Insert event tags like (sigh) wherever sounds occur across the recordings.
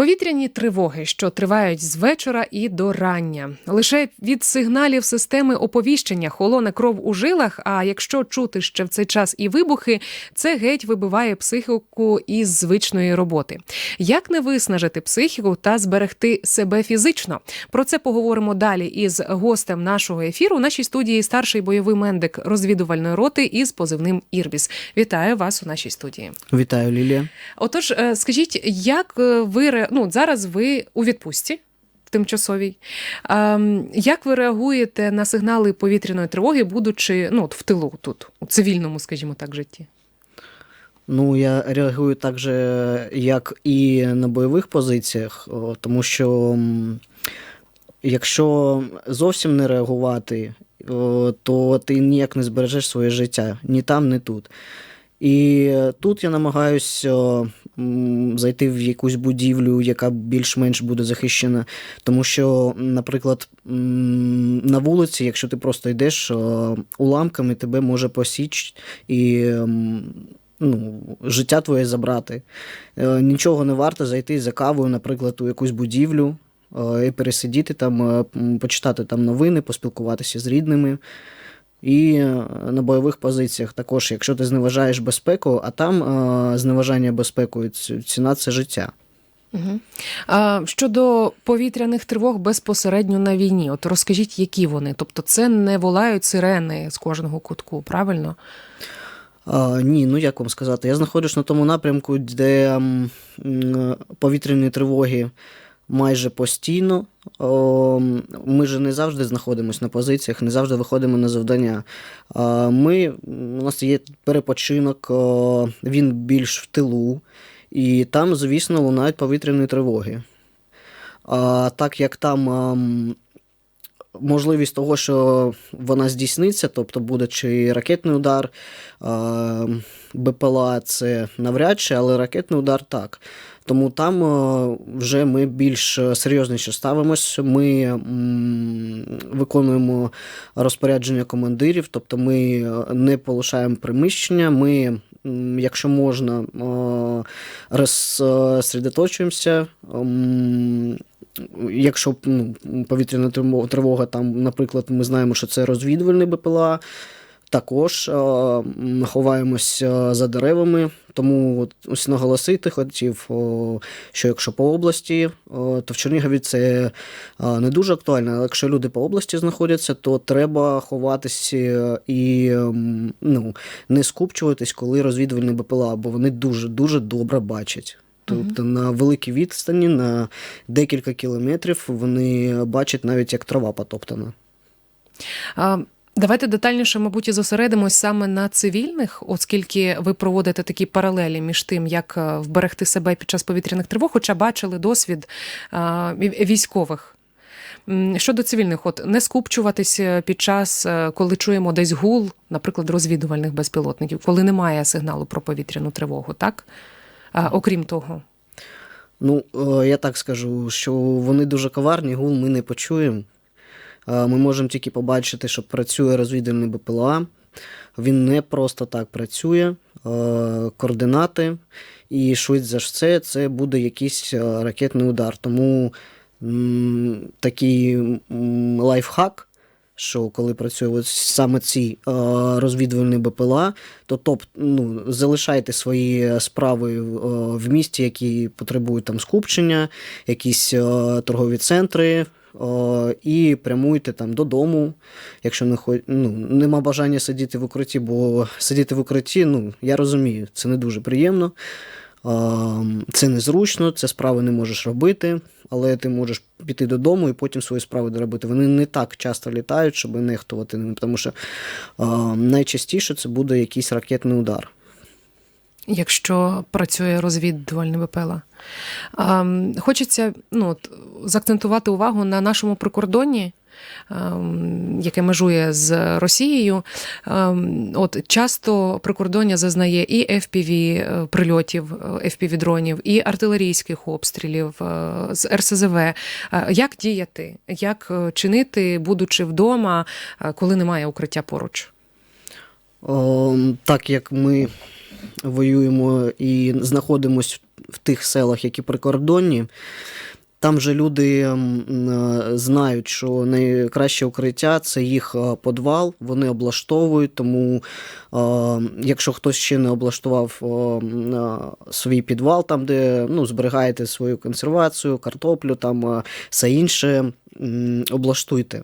Повітряні тривоги, що тривають з вечора і до рання. Лише від сигналів системи оповіщення холоне кров у жилах. А якщо чути ще в цей час і вибухи, це геть вибиває психіку із звичної роботи. Як не виснажити психіку та зберегти себе фізично? Про це поговоримо далі із гостем нашого ефіру. У нашій студії старший бойовий мендик розвідувальної роти із позивним Ірбіс. Вітаю вас у нашій студії. Вітаю, Лілія. Отож, е, скажіть, як е, ви ну, зараз ви у відпустці? Тимчасовій. Ем, як ви реагуєте на сигнали повітряної тривоги, будучи ну, от в тилу тут, у цивільному, скажімо так, житті? Ну, я реагую так же, як і на бойових позиціях, тому що якщо зовсім не реагувати, то ти ніяк не збережеш своє життя ні там, ні тут. І тут я намагаюся зайти в якусь будівлю, яка більш-менш буде захищена. Тому що, наприклад, на вулиці, якщо ти просто йдеш уламками, тебе може посіч і ну, життя твоє забрати. Е, Нічого не варто зайти за кавою, наприклад, у якусь будівлю е, і пересидіти там, е, почитати там новини, поспілкуватися з рідними. І е, на бойових позиціях також, якщо ти зневажаєш безпеку, а там е, зневажання безпекою ціна це життя. Угу. А, щодо повітряних тривог безпосередньо на війні, от розкажіть, які вони? Тобто це не волають сирени з кожного кутку, правильно? А, ні, ну як вам сказати, я знаходжусь на тому напрямку, де м, м, повітряні тривоги майже постійно. Ми ж не завжди знаходимося на позиціях, не завжди виходимо на завдання. Ми, у нас є перепочинок, він більш в тилу, і там, звісно, лунають повітряні тривоги. Так як там ам, можливість того, що вона здійсниться, тобто буде чи ракетний удар, БПЛА це навряд чи, але ракетний удар так. Тому там вже ми більш серйозніше ставимось. Ми виконуємо розпорядження командирів, тобто ми не полишаємо приміщення. Ми, якщо можна, розсередоточуємося. м, Якщо ну, повітряна тривога, там, наприклад, ми знаємо, що це розвідувальний БПЛА, також е, е, за деревами. Тому от, ось наголосити хотів, о, що якщо по області, о, то в Чернігові це е, не дуже актуально. Але якщо люди по області знаходяться, то треба ховатися і м, ну, не скупчуватись, коли розвідувальні БПЛА, бо вони дуже дуже добре бачать. Тобто на великій відстані, на декілька кілометрів вони бачать навіть як трава потоптана. А, Давайте детальніше, мабуть, і зосередимось саме на цивільних, оскільки ви проводите такі паралелі між тим, як е, вберегти себе під час повітряних тривог, хоча бачили досвід військових. Щодо цивільних, от не скупчуватись е, під час, е, коли чуємо десь гул, наприклад, розвідувальних безпілотників, коли немає сигналу про повітряну тривогу, так? А, окрім того. Ну, е, я так скажу, що вони дуже коварні, гул ми не почуємо. Е, Ми можемо тільки побачити, що працює розвідувальний БПЛА. Він не просто так працює, е, координати, і швидше за все це буде якийсь ракетний удар. Тому такий лайфхак, що коли працює ось саме ці е, розвідувальні БПЛА, то топ, ну, залишайте свої справи е, в місті, які потребують там скупчення, якісь е, торгові центри. е, І прямуйте там додому, якщо не ну, нема бажання сидіти в укритті, бо сидіти в укритті, ну я розумію, це не дуже приємно, е, це незручно, це справи не можеш робити, але ти можеш піти додому і потім свої справи доробити. Вони не так часто літають, щоб нехтувати ними, тому що е, найчастіше це буде якийсь ракетний удар. якщо працює розвідувальне БПЛА. Хочеться ну, от, заакцентувати увагу на нашому прикордонні. Ем, Яке межує з Росією, Ем, от часто прикордоння зазнає і FPV е, прильотів, е, FPV дронів, і артилерійських обстрілів е, з РСЗВ. Як діяти, як чинити, будучи вдома, коли немає укриття поруч? О, так як ми воюємо і знаходимось в тих селах, які прикордонні. Там же люди е, знають, що найкраще укриття це їх е, подвал, вони облаштовують. Тому, е, якщо хтось ще не облаштував свій підвал, там, де ну, зберігаєте свою консервацію, картоплю, там все інше, облаштуйте.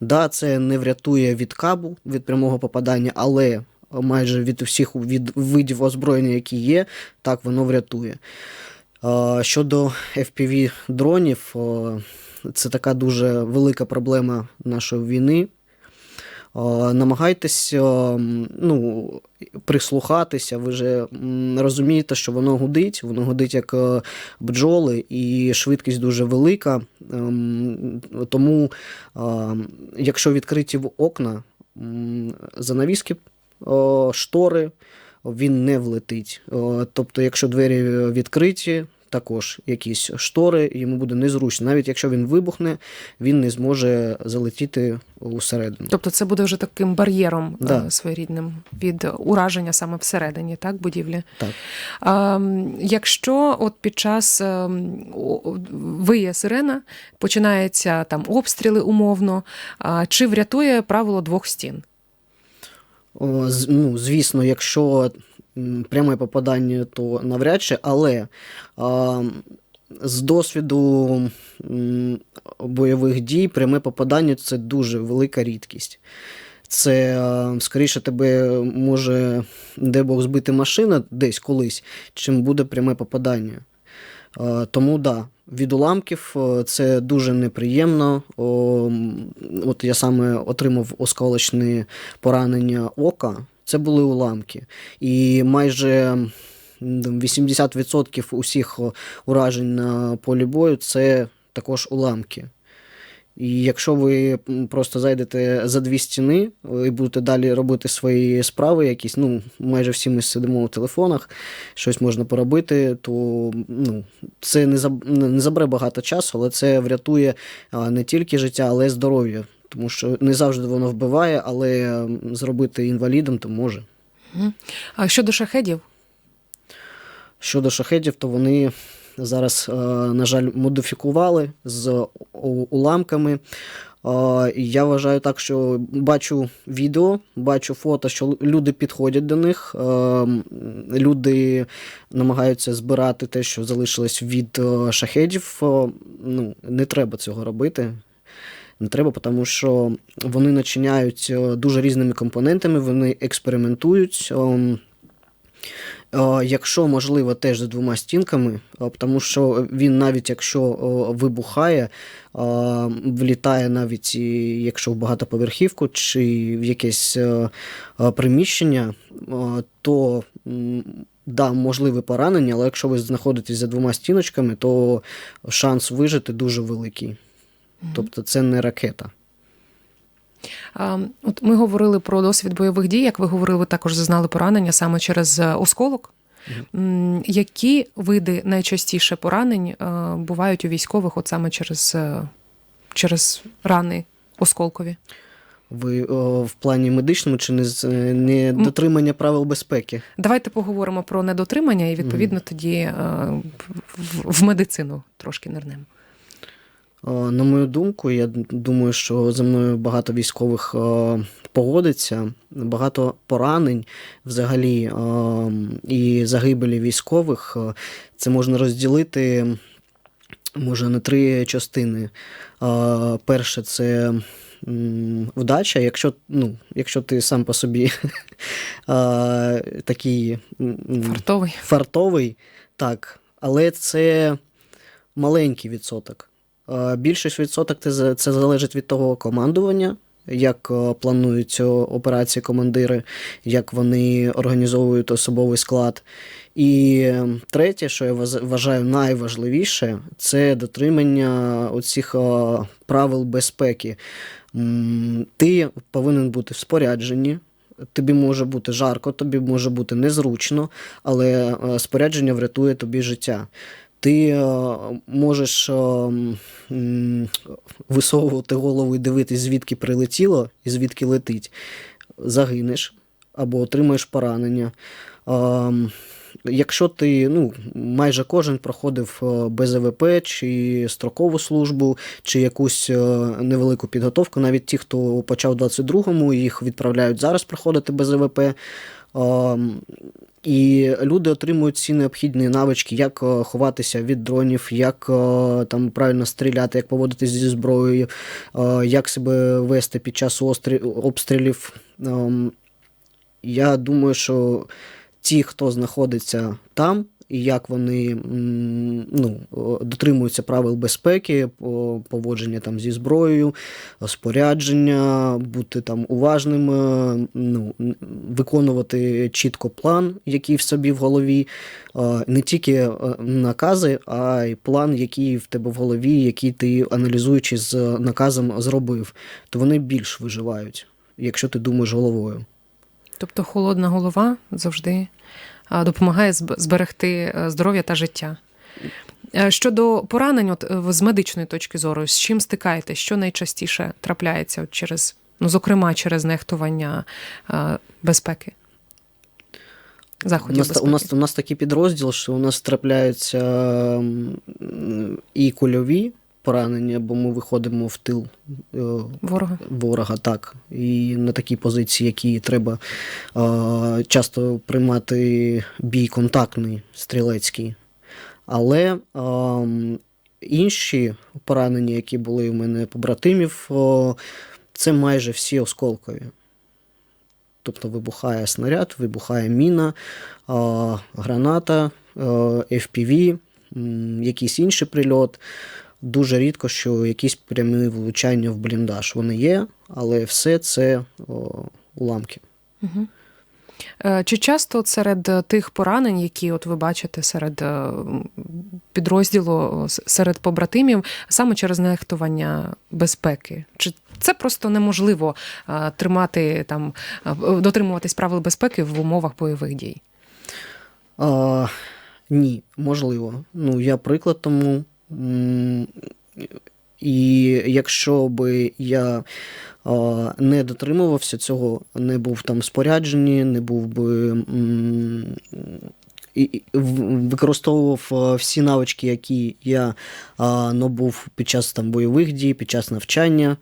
Да, це не врятує від кабу, від прямого попадання, але майже від всіх від видів озброєння, які є, так воно врятує. Е, Щодо FPV дронів, е, це така дуже велика проблема нашої війни. Е, Намагайтесь ну, прислухатися, ви же розумієте, що воно гудить, воно гудить як бджоли, і швидкість дуже велика. Ем, Тому, якщо відкриті в окна, занавіски, штори, він не влетить. Е, Тобто, якщо двері відкриті, також якісь штори, йому буде незручно. Навіть якщо він вибухне, він не зможе залетіти усередину. Тобто це буде вже таким бар'єром Да. е, своєрідним від ураження саме всередині, так, будівлі. Так. А, якщо от під час ем, виє сирена, починаються там обстріли умовно, а, чи врятує правило двох стін? Ну, звісно, якщо пряме попадання, то навряд чи, але з досвіду бойових дій пряме попадання це дуже велика рідкість. Це скоріше тебе може, де Бог збити машина десь колись, чим буде пряме попадання. Тому да, від уламків е, це дуже неприємно. От я саме отримав осколочне поранення ока. Це були уламки. І майже м, 80% усіх уражень на полі бою це також уламки. І якщо ви просто зайдете за дві стіни е, і будете далі робити свої справи, якісь, ну, майже всі ми сидимо у телефонах, щось можна поробити, то ну, це не, заб... не не забере багато часу, але це врятує не тільки життя, але й здоров'я. Тому що не завжди воно вбиває, але зробити інвалідом то може. А щодо шахедів, Щодо шахедів, то вони зараз, е, на жаль, модифікували з уламками. Е, Я вважаю так, що бачу відео, бачу фото, що люди підходять до них, е, люди намагаються збирати те, що залишилось від шахедів. Ну, не треба цього робити. Не треба, тому що вони начиняють дуже різними компонентами, вони експериментують. Якщо можливо, теж з двома стінками, тому що він навіть якщо вибухає, влітає навіть і якщо в багатоповерхівку чи в якесь е, е, приміщення, то да, можливе поранення, але якщо ви знаходитесь за двома стіночками, то шанс вижити дуже великий. Тобто це не ракета. От ми говорили про досвід бойових дій. Як ви говорили, ви також зазнали поранення саме через е, осколок. М, Які види найчастіше поранень е, бувають у військових, от саме через, е, через рани осколкові? Ви о, в плані медичному чи не, з- не дотримання правил безпеки? Давайте поговоримо про недотримання і відповідно тоді е, в, в медицину трошки нирнемо. Е, На мою думку, я думаю, що за мною багато військових е, погодиться, багато поранень взагалі е, і загибелі військових. Це можна розділити може на три частини. Перше, це вдача. Якщо, ну, якщо ти сам по собі (laughs) такий Фартовий. фартовий, так, але це маленький відсоток. Е, Більшість відсоток це, залежить від того командування, як е, планують операції командири, як вони організовують особовий склад. І е, третє, що я вважаю найважливіше, це дотримання оцих е, правил безпеки. Ти повинен бути в спорядженні. Тобі може бути жарко, тобі може бути незручно, але е, спорядження врятує тобі життя. Ти е, можеш е, висовувати голову і дивитись, звідки прилетіло і звідки летить. Загинеш або отримаєш поранення. Е, якщо ти, ну, майже кожен проходив БЗВП чи строкову службу, чи якусь невелику підготовку, навіть ті, хто почав у 22-му, їх відправляють зараз проходити БЗВП. І люди отримують ці необхідні навички, як е, ховатися від дронів, як е, там правильно стріляти, як поводитись зі зброєю, е, як себе вести під час обстрілів. Ем, Я думаю, що ті, хто знаходиться там, і як вони ну, дотримуються правил безпеки, поводження там зі зброєю, спорядження, бути там уважним, е, ну, виконувати чітко план, який в собі в голові, не тільки е, накази, а й план, який в тебе в голові, який ти аналізуючи з наказом зробив, то вони більш виживають, якщо ти думаєш головою. Тобто холодна голова завжди допомагає зберегти е, здоров'я та життя. Е, Щодо поранень, от е, з медичної точки зору, з чим стикаєтесь, що найчастіше трапляється от через, ну, зокрема, через нехтування безпеки? У нас, безпеки. у, нас, у нас такий підрозділ, що у нас трапляються і кульові поранення, бо ми виходимо в тил е, Ворога. ворога, так. І на такі позиції, які треба е, часто приймати бій контактний, стрілецький. Але е, інші поранення, які були у мене побратимів, о, це майже всі осколкові. Тобто вибухає снаряд, вибухає міна, граната, FPV, якийсь інший прильот. Дуже рідко, що якісь прямі влучання в бліндаж. Вони є, але все це о, уламки. Угу. Чи часто серед тих поранень, які от ви бачите серед е, підрозділу, серед побратимів, саме через нехтування безпеки? Чи це просто неможливо е, тримати там, дотримуватись правил безпеки в умовах бойових дій? А, ні, можливо. Ну, я приклад тому. І якщо би я не дотримувався цього, не був там в спорядженні, не був би. Використовував всі навички, які я набув під час там бойових дій, під час навчання,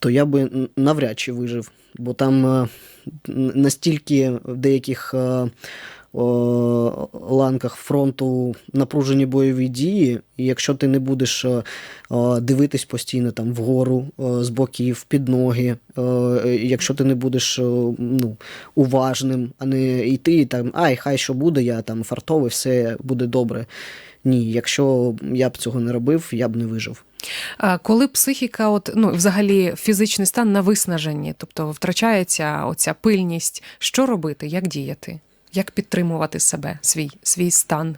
то я би навряд чи вижив. Бо там настільки в деяких ланках фронту напружені бойові дії, і якщо ти не будеш е, е, дивитись постійно там вгору, е, з боків, під ноги, е, е, якщо ти не будеш е, ну, уважним, а не йти і там, ай, хай що буде, я там фартовий, все буде добре. Ні, якщо я б цього не робив, я б не вижив. Коли психіка, от, ну, взагалі фізичний стан на виснаженні, тобто втрачається оця пильність, що робити, як діяти? Як підтримувати себе, свій, свій стан?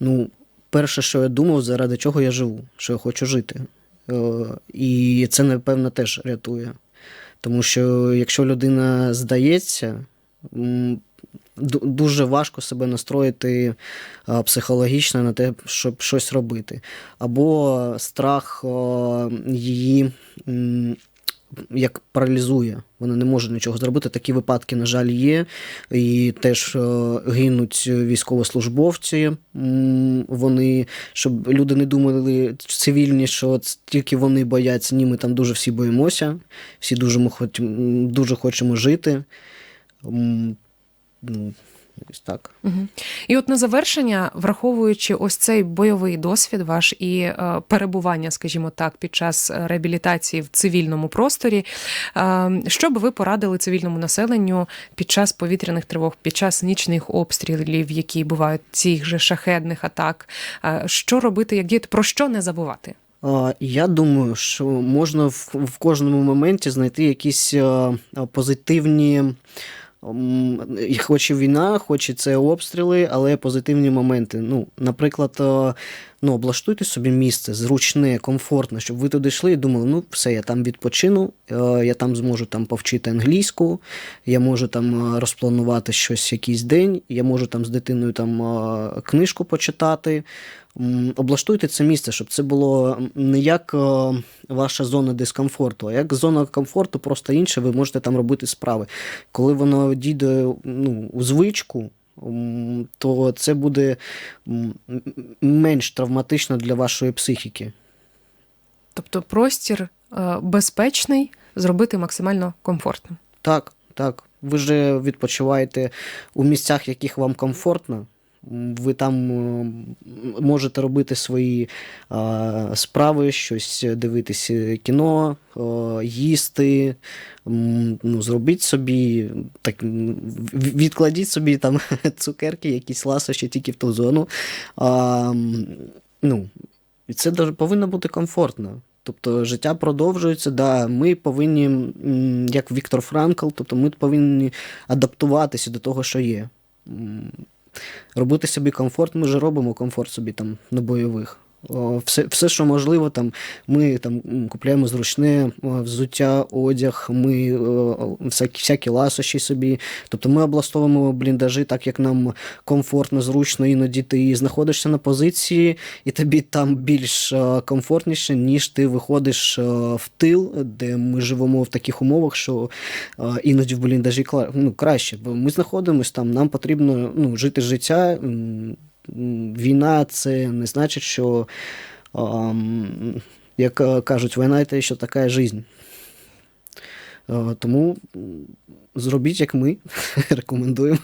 Ну, перше, що я думав, заради чого я живу, що я хочу жити. Е, І це, напевно, теж рятує. Тому що якщо людина здається, дуже важко себе настроїти е, психологічно на те, щоб щось робити. Або страх е, її. Як паралізує, вона не може нічого зробити. Такі випадки, на жаль, є. І теж е, гинуть військовослужбовці. Вони, щоб люди не думали цивільні, що тільки вони бояться. Ні, ми там дуже всі боїмося, всі дуже, ми хоч- дуже хочемо жити. Ну, ось так. Угу. І от на завершення, враховуючи ось цей бойовий досвід ваш і е, перебування, скажімо так, під час е, реабілітації в цивільному просторі, е, що би ви порадили цивільному населенню під час повітряних тривог, під час нічних обстрілів, які бувають цих же шахедних атак? Е, що робити, як діяти, про що не забувати? Я думаю, що можна в, в кожному моменті знайти якісь е, позитивні. М, і Хоч і війна, хоч і це обстріли, але позитивні моменти. Ну, наприклад, ну, облаштуйте собі місце зручне, комфортне, щоб ви туди йшли і думали, ну все, я там відпочину, е, я там зможу там повчити англійську, я можу там е, розпланувати щось якийсь день, я можу там з дитиною там е, книжку почитати. Облаштуйте це місце, щоб це було не як ваша зона дискомфорту, а як зона комфорту, просто інше, ви можете там робити справи. Коли воно дійде ну, у звичку, то це буде менш травматично для вашої психіки. Тобто простір е, безпечний зробити максимально комфортним. Так, так. Ви ж відпочиваєте у місцях, яких вам комфортно. Ви там е, можете робити свої е, справи, щось дивитися кіно, е, їсти. Ну, зробіть собі, так, відкладіть собі там (laughs) цукерки, якісь ласощі тільки в ту зону. А, ну, це повинно бути комфортно. Тобто життя продовжується, да, ми повинні, як Віктор Франкл, тобто ми повинні адаптуватися до того, що є. Робити собі комфорт, ми вже робимо комфорт собі там на бойових. Все, все, що можливо, там, ми там, купляємо зручне взуття, одяг, ми всякі, всякі ласощі собі. Тобто ми облаштовуємо бліндажі так, як нам комфортно, зручно, іноді ти знаходишся на позиції, і тобі там більш е, комфортніше, ніж ти виходиш е, в тил, де ми живемо в таких умовах, що е, іноді в бліндажі ну, краще. Бо ми знаходимося там, нам потрібно ну, жити життя. Війна це не значить, що, як е, кажуть, війна це ще така жизнь. Е, Тому зробіть, як ми, (laughs) рекомендуємо.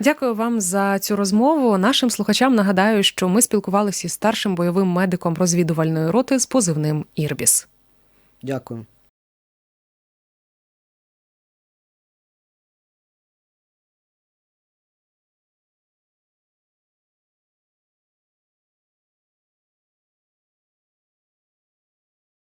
Дякую вам за цю розмову. Нашим слухачам нагадаю, що ми спілкувалися із старшим бойовим медиком розвідувальної роти з позивним Ірбіс. Дякую.